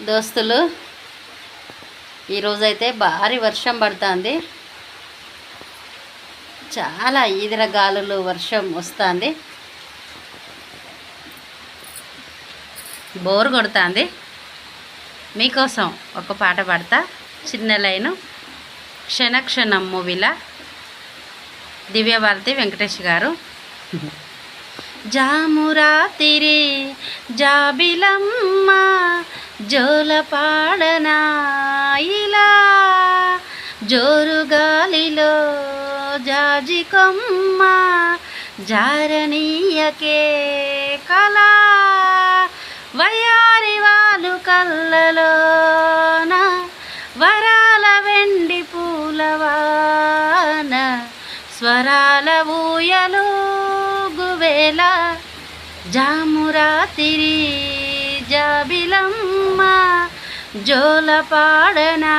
దోస్తులు ఈరోజైతే భారీ వర్షం పడుతుంది. చాలా ఈదిర గాలులు వర్షం వస్తుంది. బోర్ కొడుతుంది. మీకోసం ఒక పాట పాడతా. చిన్న లైను. క్షణక్షణం మూవీలా. దివ్యభారతి వెంకటేష్ గారు. జామురాతిరి జాబిలమ్మ జోలపాడనా ఇలా జోరు గాలిలో జాజి కొమ్మ జారనీయకే కళా. వయారి వాలు కళ్ళలోన వరాల వెండి పూలవాన స్వరాల ఊయలు గువేల జామురాతిరి జాబిలం. జోల పాడనా